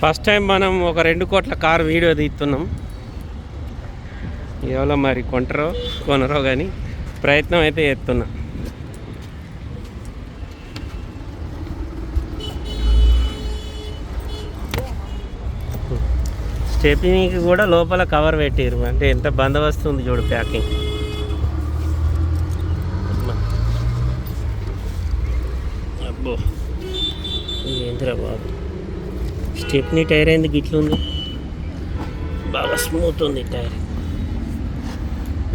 First time మనం ఒక రెండు కోట్ల కారు వీడియో తీస్తున్నాం. ఎవరో మరి కొంటరో కొనరో కానీ ప్రయత్నం అయితే చేస్తున్నా. స్టెపినీకి కూడా లోపల కవర్ పెట్టారు అంటే ఎంత బందోబస్తు ఉంది చూడు ప్యాకింగ్. అబ్బో. ఏంద్రా బాబు? స్టెప్నీ టైర్ అయింది ఇట్లుంది? బాగా స్మూత్ ఉంది టైర్.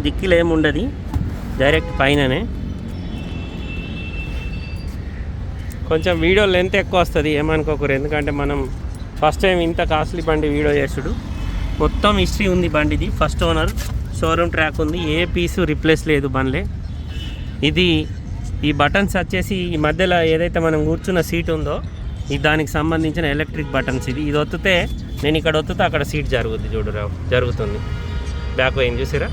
దిక్కులు ఏముండదు డైరెక్ట్ పైననే. కొంచెం వీడియో లెంత్ ఎక్కువ వస్తుంది ఏమనుకోకరు ఎందుకంటే మనం ఫస్ట్ టైం ఇంత కాస్ట్లీ బండి వీడియో చేసుడు మొత్తం హిస్టరీ ఉంది బండిది. ఫస్ట్ ఓనర్ షోరూమ్ ట్రాక్ ఉంది. ఏ పీసు రిప్లేస్ లేదు బండ్లే. ఇది ఈ బటన్స్ వచ్చేసి ఈ మధ్యలో ఏదైతే మనం కూర్చున్న సీట్ ఉందో ఈ దానికి సంబంధించిన ఎలక్ట్రిక్ బటన్స్ ఇది ఇది ఒత్తితే నేను ఇక్కడ ఒత్తితే అక్కడ సీట్ జరుగుద్ది చూడు రావు. జరుగుతుంది. బ్యాక్ ఏం చూసారా?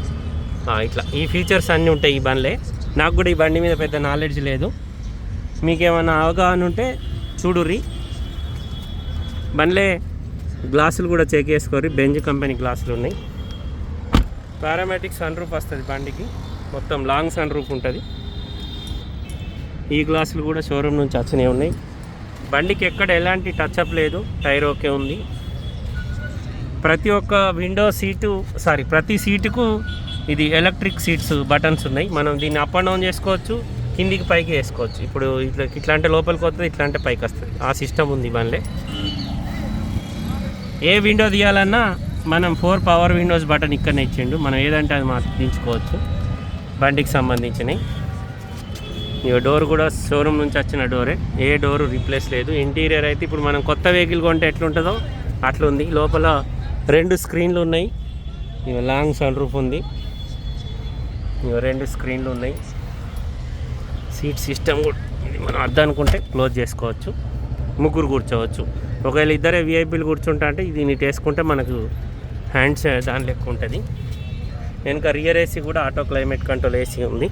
ఇట్లా. ఈ ఫీచర్స్ అన్నీ ఉంటాయి ఈ బండ్లే. నాకు కూడా ఈ బండి మీద పెద్ద నాలెడ్జ్ లేదు. మీకేమైనా అవగాహన ఉంటే చూడుర్రి. బండ్లే గ్లాసులు కూడా చెక్ చేసుకోరి బెంజ్ కంపెనీ గ్లాసులు ఉన్నాయి. పారామెటిక్ సన్ రూఫ్ వస్తుంది బండికి. మొత్తం లాంగ్ సన్ రూఫ్ ఉంటుంది. ఈ గ్లాసులు కూడా షోరూమ్ నుంచి వచ్చినవి ఉన్నాయి. బండికి ఎక్కడ ఎలాంటి టచ్అప్ లేదు టైర్ ఓకే ఉంది. ప్రతి ఒక్క విండో సీటు సారీ ప్రతి సీటుకు ఇది ఎలక్ట్రిక్ సీట్స్ బటన్స్ ఉన్నాయి. మనం దీన్ని అప్ అండ్ డౌన్ చేసుకోవచ్చు కిందికి పైకి వేసుకోవచ్చు. ఇప్పుడు ఇట్లా ఇట్లా అంటే లోపలికి వస్తుంది ఇట్లా అంటే పైకి వస్తుంది. ఆ సిస్టమ్ ఉంది బండ్లే ఏ విండో తీయాలన్నా మనం ఫోర్ పవర్ విండోస్ బటన్ ఇక్కడనే ఇచ్చిండు. మనం ఏదంటే అది మార్చుకోవచ్చు. బండికి సంబంధించినవి. ఇక డోర్ కూడా షోరూమ్ నుంచి వచ్చిన డోరే. ఏ డోరు రీప్లేస్ లేదు. ఇంటీరియర్ అయితే ఇప్పుడు మనం కొత్త వెహికల్ కొంటే ఎట్లుంటుందో అట్లా ఉంది లోపల రెండు స్క్రీన్లు ఉన్నాయి. ఇక లాంగ్ సన్ రూఫ్ ఉంది. ఇక రెండు స్క్రీన్లు ఉన్నాయి. సీట్ సిస్టమ్ కూడా ఇది మనం అర్థం అనుకుంటే క్లోజ్ చేసుకోవచ్చు. ముగ్గురు కూర్చోవచ్చు. ఒకవేళ ఇద్దరే విఐపీలు కూర్చుంటా అంటే ఇది నీట్ వేసుకుంటే మనకు హ్యాండ్స్ దాని లెక్క ఉంటుంది. వెనుక రియర్ ఏసీ కూడా ఆటో క్లైమేట్ కంట్రోల్ ఏసీ ఉంది.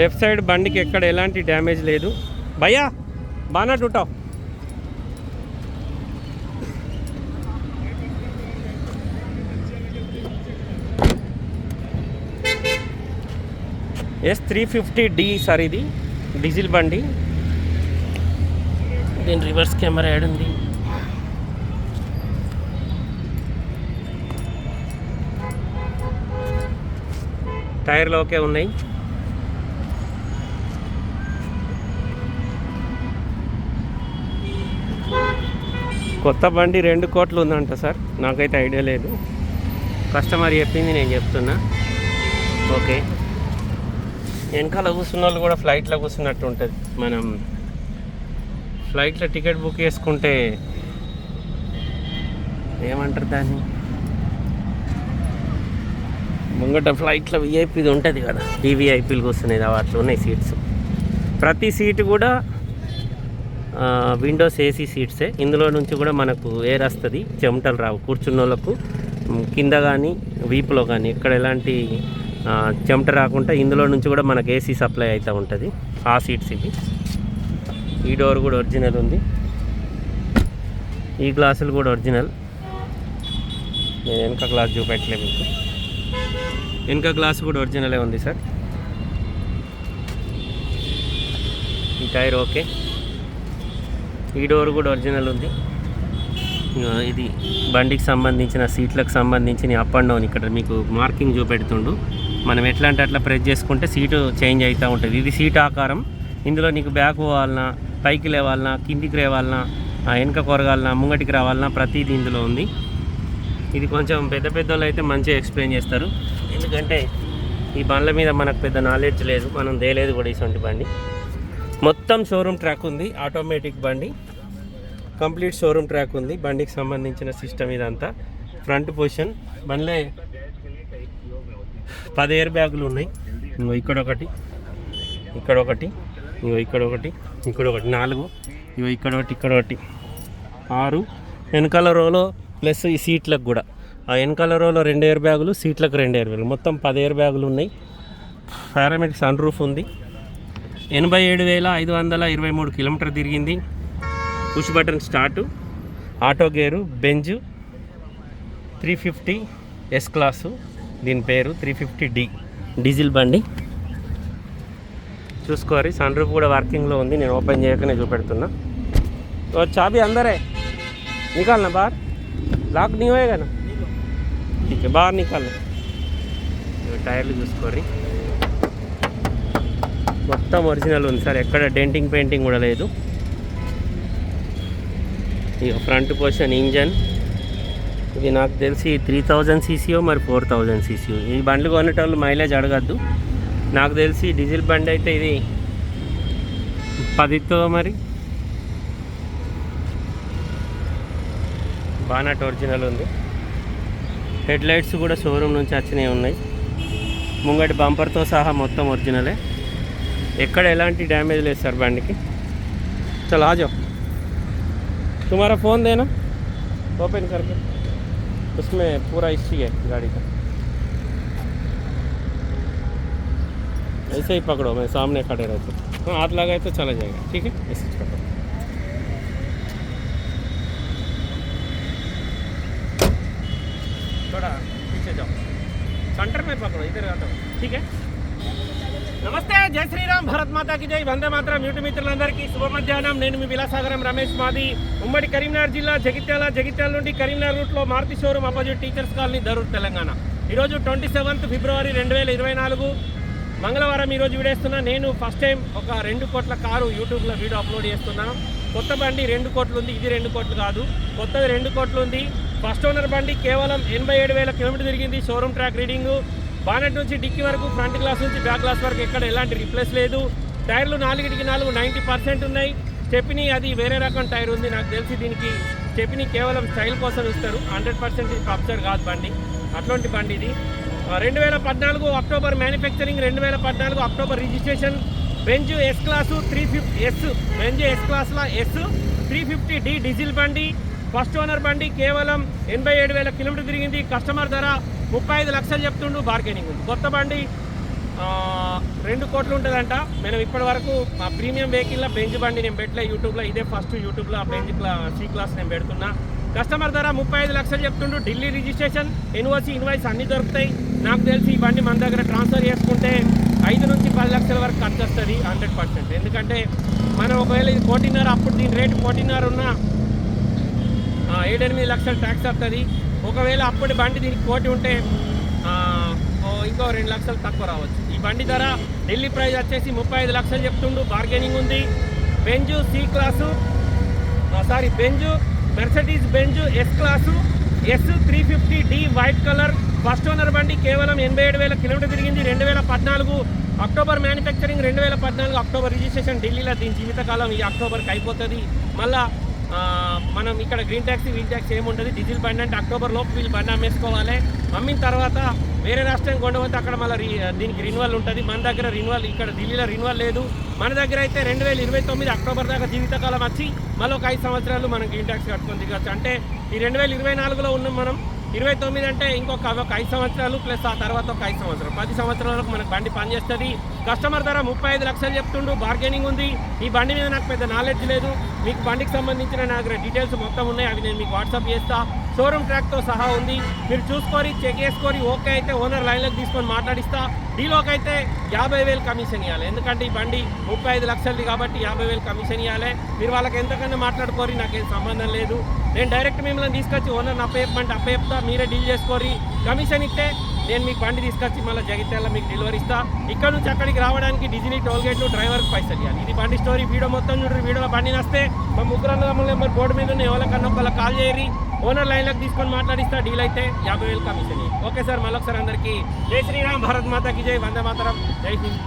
లెఫ్ట్ సైడ్ బండికి ఎక్కడ ఎలాంటి డ్యామేజ్ లేదు. భయ్యా బాగా ఉంటావు S three fifty D sir ఇది డీజిల్ బండి. దీని రివర్స్ కెమెరా ఏడుంది టైర్లు ఓకే ఉన్నాయి. కొత్త బండి రెండు కోట్లు ఉందంట సార్. నాకైతే ఐడియా లేదు. కస్టమర్ చెప్పింది నేను చెప్తున్నా. ఓకే. వెనకాల కూర్చున్న వాళ్ళు కూడా ఫ్లైట్లో కూర్చున్నట్టు ఉంటుంది. మనం ఫ్లైట్లో టికెట్ బుక్ చేసుకుంటే ఏమంటారు దాన్ని? ముంగట ఫ్లైట్లో విఐపీది ఉంటుంది కదా. డివిఐపీలు కూర్చునేది అవి అట్లా ఉన్నాయి సీట్స్. ప్రతి సీటు కూడా విండోస్ ఏసీ సీట్సే ఇందులో నుంచి కూడా మనకు ఎయిర్ వస్తుంది చెమటలు రావు. కూర్చున్న వాళ్ళకు కింద కానీ వీపులో కానీ ఇక్కడ ఎలాంటి చెమట రాకుండా ఇందులో నుంచి కూడా మనకు ఏసీ సప్లై అవుతూ ఉంటుంది. ఆ సీట్స్ ఇవి. ఈ డోర్ కూడా ఒరిజినల్ ఉంది. ఈ గ్లాసులు కూడా ఒరిజినల్ నేను వెనక గ్లాస్ చూపెట్టలే మీకు. వెనక గ్లాస్ కూడా ఒరిజినలే ఉంది సార్ ఈ టైర్ ఓకే ఈ డోర్ కూడా ఒరిజినల్ ఉంది. ఇది బండికి సంబంధించిన సీట్లకు సంబంధించిన అప్ అండ్ డౌన్ ఇక్కడ మీకు మార్కింగ్ చూపెడుతుండు. మనం ఎట్లా అంటే అట్లా ప్రెస్ చేసుకుంటే సీటు చేంజ్ అవుతూ ఉంటుంది. ఇది సీట్ ఆకారం. ఇందులో నీకు బ్యాక్ పోవాలన్నా పైకి లేవాలన్నా కిందికి రేవాలన్నా వెనక కొరగాలన్నా ముంగటికి రావాలన్నా ప్రతిదీ ఇందులో ఉంది. ఇది కొంచెం పెద్ద పెద్ద అయితే మంచిగా ఎక్స్ప్లెయిన్ చేస్తారు. ఎందుకంటే ఈ బండ్ల మీద మనకు పెద్ద నాలెడ్జ్ లేదు మనం దేలేదు కూడా ఇటువంటి బండి. మొత్తం షోరూమ్ ట్రాక్ ఉంది ఆటోమేటిక్ బండి. కంప్లీట్ షోరూమ్ ట్రాక్ ఉంది. బండికి సంబంధించిన సిస్టమ్ ఇదంతా. Front position. బండ్లే పది ఎయిర్ బ్యాగులు ఉన్నాయి. ఇంకో ఇక్కడ ఒకటి. ఇక్కడ ఒకటి. ఇంకో ఇక్కడ ఒకటి. ఇక్కడ ఒకటి. నాలుగు. ఇగో ఇక్కడ ఒకటి. ఇక్కడ ఒకటి. ఆరు. వెనకాల రోలో ప్లస్ ఈ సీట్లకు కూడా. ఆ వెనకాల రోలో రెండు ఎయిర్ బ్యాగులు సీట్లకు రెండు ఎయిర్ బ్యాగులు. మొత్తం పది ఎయిర్ బ్యాగులు ఉన్నాయి. పారామెడిక్ సన్ రూఫ్ ఉంది. ఎనభై ఏడు వేల ఐదు వందల ఇరవై మూడు కిలోమీటర్ తిరిగింది. Push button start. Auto gear Benz three fifty S class. దీని పేరు త్రీ ఫిఫ్టీ డి. డీజిల్ బండి. చూసుకోవాలి సన్ కూడా వర్కింగ్లో ఉంది నేను ఓపెన్ చేయకనే చూపెడుతున్నా. చాబి అందరే. నికాలనా బార్? లాక్ నీవే కదా. బార్ నికాలనా. టైర్లు చూసుకోరి. మొత్తం ఒరిజినల్ ఉంది సార్ ఎక్కడ డెంటింగ్ పెయింటింగ్ కూడా లేదు. ఇక ఫ్రంట్ పోర్షన్ ఇంజన్. ఇది నాకు తెలిసి త్రీ థౌజండ్ సీసీఓ మరి ఫోర్ థౌజండ్ సీసీఓ ఈ బండ్లు కొనేటోళ్ళు మైలేజ్ అడగద్దు. నాకు తెలిసి డీజిల్ బండి అయితే ఇది పదితో మరి. బానట్ ఒరిజినల్ ఉంది. హెడ్ లైట్స్ కూడా షోరూమ్ నుంచి వచ్చినవి ఉన్నాయి. ముంగటి బంపర్తో సహా మొత్తం ఒరిజినలే ఎక్కడ ఎలాంటి డ్యామేజ్ లేదు సార్ బండికి. చలో ఆ तुम्हारा फ़ोन देना। ओपन करके। उसमें पूरा हिस्ट्री है गाड़ी का। ऐसे ही पकड़ो, मैं सामने खड़े रहते हाँ। हाथ लगाए तो चला जाएगा। ठीक है? ऐसे पकड़ो। थोड़ा पीछे जाओ। सेंटर में पकड़ो, इधर आ जाओ। ठीक है? నమస్తే జై శ్రీరామ్ భరత్ మాతాకి జై. వందే మాత్రం యూటి మిత్రులందరికీ శుభ మధ్యాహ్నం నేను మీ విలాసాగరం రమేష్ మాది. ఉమ్మడి కరీంనగర్ జిల్లా జగిత్యాల జగిత్యాల నుండి కరీంనగర్ రూట్లో Maruti showroom opposite teachers colony Dharur Telangana. ఈరోజు ట్వంటీ సెవెంత్ ఫిబ్రవరి రెండు వేల ఇరవై నాలుగు. మంగళవారం ఈరోజు వీడేస్తున్నా. నేను ఫస్ట్ టైం ఒక రెండు కోట్ల కారు యూట్యూబ్లో వీడియో అప్లోడ్ చేస్తున్నా. కొత్త బండి రెండు కోట్లు ఉంది. ఇది రెండు కోట్లు కాదు. కొత్తది రెండు కోట్లు ఉంది. ఫస్ట్ ఓనర్ బండి కేవలం ఎనభై ఏడు వేల కిలోమీటర్ తిరిగింది. షోరూమ్ ట్రాక్ రీడింగు బానెట్ నుంచి డిక్కీ వరకు ఫ్రంట్ గ్లాస్ నుంచి బ్యాక్ గ్లాస్ వరకు ఎక్కడ ఎలాంటి రిప్లేస్ లేదు. టైర్లు నాలుగిటికి నాలుగు నైంటీ పర్సెంట్ ఉన్నాయి. చెప్పిని అది వేరే రకం టైర్ ఉంది. నాకు తెలిసి దీనికి చెప్పిని కేవలం స్టైల్ కోసం ఇస్తారు. హండ్రెడ్ పర్సెంట్ ఇది కాదు బండి. అట్లాంటి బండి ఇది. రెండు వేల పద్నాలుగు అక్టోబర్ మ్యానుఫ్యాక్చరింగ్ రెండు వేల పద్నాలుగు October registration Benz S class three fifty S Benz S క్లాస్లో S three fifty D diesel బండి ఫస్ట్ ఓనర్ బండి కేవలం ఎనభై ఏడు వేల కిలోమీటర్ తిరిగింది. కస్టమర్ ధర ముప్పై ఐదు లక్షలు చెప్తుండు బార్గెనింగ్ ఉంది. కొత్త బండి రెండు కోట్లు ఉంటుందంట. మనం ఇప్పటి వరకు మా ప్రీమియం వెహికల్లో బెంజ్ బండి నేను పెట్టలే యూట్యూబ్లో ఇదే ఫస్ట్ యూట్యూబ్లో ఆ బెంజ్ సీ క్లాస్ నేను పెడుతున్నా. కస్టమర్ ధర ముప్పై ఐదు లక్షలు చెప్తుండు. ఢిల్లీ రిజిస్ట్రేషన్ ఎన్ఓసి ఇన్వాయిస్ అన్ని దొరుకుతాయి. నాకు తెలిసి ఈ బండి మన దగ్గర ట్రాన్స్ఫర్ చేసుకుంటే ఐదు నుంచి పది లక్షల వరకు ఖర్చు వస్తుంది హండ్రెడ్ పర్సెంట్ ఎందుకంటే మనం ఒకవేళ ఇది కోటిన్నర అప్పుడు దీని రేటు కోటిన్నర ఉన్నా ఏడెనిమిది లక్షలు ట్యాక్స్ వస్తుంది. ఒకవేళ అప్పటి బండి దీనికి కోటి ఉంటే ఇంకో రెండు లక్షలు తక్కువ రావచ్చు. ఈ బండి ధర ఢిల్లీ ప్రైస్ వచ్చేసి ముప్పై ఐదు లక్షలు చెప్తుండు. బార్గెనింగ్ ఉంది. Benz C class. Sorry Benz Mercedes Benz S class. S three fifty D white colour. First owner బండి కేవలం ఎనభై ఏడు వేల కిలోమీటర్ తిరిగింది. రెండు వేల పద్నాలుగు అక్టోబర్ మ్యానుఫ్యాక్చరింగ్ రెండు వేల పద్నాలుగు అక్టోబర్ రిజిస్ట్రేషన్ ఢిల్లీలో దీని జీవితకాలం ఈ అక్టోబర్కి అయిపోతుంది. మళ్ళీ మనం ఇక్కడ గ్రీన్ ట్యాక్సీ వీల్ ట్యాక్సీ ఏముంటుంది? డీజిల్ బండి అంటే అక్టోబర్ లోపు వీళ్ళు బండి అమ్మేసుకోవాలి. అమ్మిన తర్వాత వేరే రాష్ట్రం కొండపోతే అక్కడ మళ్ళీ రీ దీనికి రిన్యువల్ ఉంటుంది. మన దగ్గర రిన్యువల్ ఇక్కడ ఢిల్లీలో రిన్యువల్ లేదు. మన దగ్గర అయితే రెండు వేల ఇరవై తొమ్మిది అక్టోబర్ దాకా జీవితకాలం వచ్చి మళ్ళీ ఒక ఐదు సంవత్సరాలు మనం గ్రీన్ ట్యాక్సీ కట్టుకొని దిగచ్చు. అంటే ఈ రెండు వేల ఇరవై నాలుగులో ఉన్నాం మనం. ఇరవై తొమ్మిది అంటే ఇంకొక ఒక ఐదు సంవత్సరాలు ప్లస్ ఆ తర్వాత ఒక ఐదు సంవత్సరాలు. పది సంవత్సరాల వరకు మనకు బండి పనిచేస్తుంది. కస్టమర్ ధర ముప్పై ఐదు లక్షలు చెప్తుండు బార్గెనింగ్ ఉంది. ఈ బండి మీద నాకు పెద్ద నాలెడ్జ్ లేదు. మీకు బండికి సంబంధించిన నా దగ్గర డీటెయిల్స్ మొత్తం ఉన్నాయి. అవి నేను మీకు వాట్సాప్ చేస్తా. షోరూమ్ ట్రాక్తో సహా ఉంది. మీరు చూసుకొని చెక్ చేసుకొని ఓకే అయితే ఓనర్ లైన్లోకి తీసుకొని మాట్లాడిస్తా. డీలోకి అయితే యాభై వేలు కమిషన్ ఇవ్వాలి ఎందుకంటే ఈ బండి ముప్పై ఐదు లక్షలది కాబట్టి యాభై వేలు కమిషన్ ఇవ్వాలి మీరు వాళ్ళకి ఎంతకన్నా మాట్లాడుకోరి నాకేం సంబంధం లేదు. నేను డైరెక్ట్ మిమ్మల్ని తీసుకొచ్చి ఓనర్ని అప్పచెప్పమంటే అప్పచెప్తా మీరే డీల్ చేసుకోరి కమిషన్ ఇస్తే నేను మీకు బండి తీసుకొచ్చి మళ్ళీ జగిత్యాల మీకు డెలివరీ ఇస్తా. ఇక్కడ నుంచి అక్కడికి రావడానికి డిజినీ టోల్ గేట్లు డ్రైవర్కి పైసలు ఇవ్వాలి ఇది బండి స్టోరీ వీడియో మొత్తం చూడండి వీడియోలో బండి నస్తే. మా ముగ్గురు అన్నదమ్ముల నెంబర్ బోర్డు మీద ఉన్న ఎవరికన్నా ఒకళ్ళ కాల్ చేయరి ఓనర్ లైన్లకు తీసుకొని మాట్లాడిస్తా డీల్ అయితే యాభై వేలు కమిషన్ ఓకే సార్ మళ్ళొకసారి అందరికీ. జై శ్రీరామ్ భారత్ మాతాకి జై వందే మాతరం. జై హింద్.